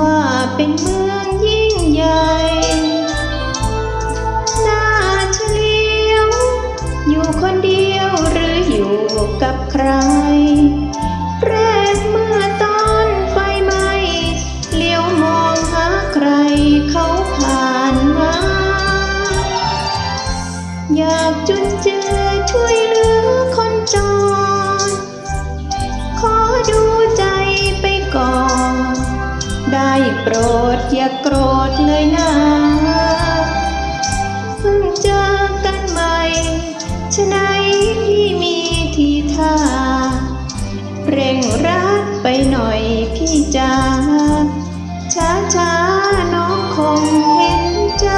ว่าเป็นเมืองยิ่งใหญ่น่าเฉลียว อยู่คนเดียวหรืออยู่กับใคร แรกเมื่อตอนไฟไหม้เลี้ยวมองหาใครเขาผ่านมา อยากจุนเจอช่วยเหลือคนจน โปรดอย่าโกรธเลยนะซึ่งเจอกันใหม่ชะไหนที่มีทีท่า เร่งรัดไปหน่อยพี่จ้าช้าช้าน้องคงเห็นใจ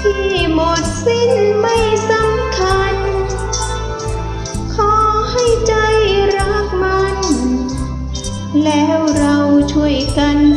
พี่หมดสิ้นไม่สำคัญ ขอให้ใจรักมัน แล้ว Cành